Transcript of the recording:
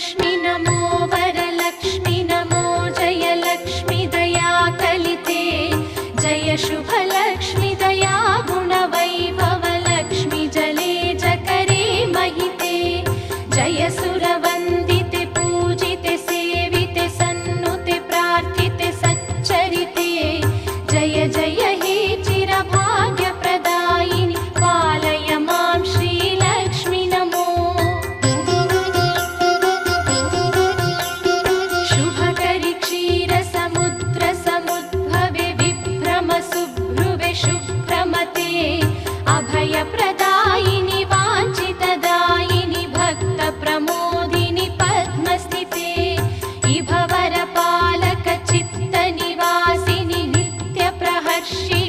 लक्ष्मि नमो वरलक्ष्मि नमो जयलक्ष्मि दया कलिते जय शुभलक्ष्मि दया गुणव शुभकरि क्षीरसमुद्रसमुद्भवे विभ्रमसुभ्रुवे शुभ्रमते अभयप्रदायिनि वाञ्छितदायिनि भक्तप्रमोदिनि पद्मस्थिते इभवरपालकचित्तनिवासिनि नित्यप्रहर्षि